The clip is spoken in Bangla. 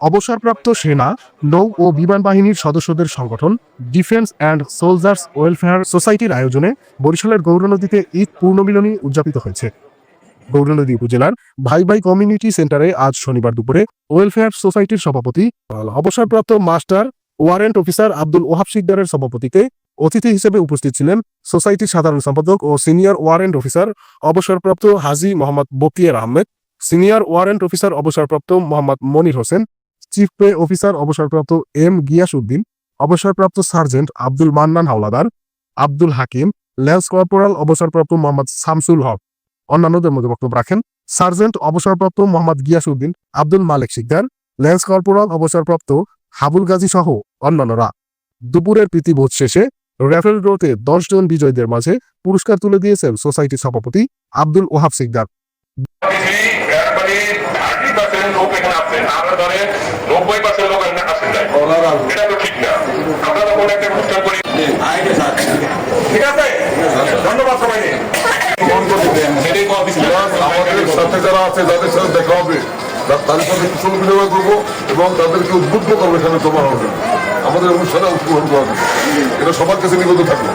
অবসরপ্রাপ্ত সেনা, নৌ ও বিমান বাহিনীর সদস্যদের সংগঠন, ডিফেন্স অ্যান্ড সোলজার্স ওয়েলফেয়ার সোসাইটির আয়োজনে বরিশালের গৌরনদীতে ঈদ পূর্ণমিলনী উদযাপিত হয়েছে। গৌরনদী উপজেলার ভাই ভাই কমিউনিটি সেন্টারে আজ শনিবার দুপুরে ওয়েলফেয়ার সোসাইটির সভাপতি, অবসরপ্রাপ্ত master warrant officer Abdul Wahab সিকদারের সভাপতিতে অতিথি হিসেবে উপস্থিত ছিলেন সোসাইটির সাধারণ সম্পাদক ও সিনিয়র ওয়ারেন্ট অফিসার অবসরপ্রাপ্ত Haji Mohammad Bakiyar Ahmed, senior warrant officer অবসরপ্রাপ্ত Mohammad Monir Hossain chief pay officer অবসরপ্রাপ্ত এম গিয়াস উদ্দিন অবসরপ্রাপ্ত sergeant Abdul Mannan Howlader, Abdul Hakim lance corporal, অবসরপ্রাপ্ত মোহাম্মদ শামসুল হক। অন্যান্যদের মধ্যে বক্তব্য রাখেন, সার্জেন্ট, অবসরপ্রাপ্ত মোহাম্মদ গিয়াস উদ্দিন আব্দুল মালিক শিকদার ল্যান্স কর্পোরাল, অবসরপ্রাপ্ত হাবুল গাজী সহ অন্যান্যরা। দুপুরের প্রীতিভোজ শেষে র্যাফেল ড্রোতে দশ জন বিজয়ীদের মাঝে পুরস্কার তুলে দিয়েছেন সোসাইটির সভাপতি আব্দুল ওহাব সিকদার একবারে থার্টি পার্সেন্ট লোক এখানে আসছেন আমরা ধরেন নব্বই পার্সেন্ট লোক এখানে আসেন নাই। এটা তো ঠিক না। আমরা তখন একটা অনুষ্ঠান করি। ঠিক আছে? ধন্যবাদ সবাই আমাদের সাথে যারা আছে যাদের সাথে দেখা হবে তাদের সাথে কুশল বিনিময় করব এবং তাদেরকে উদ্বুদ্ধ করব এখানে জমা হবে। আমাদের অনুষ্ঠানে অংশগ্রহণ করবে এটা সবার কাছে নিবেদন থাকবে।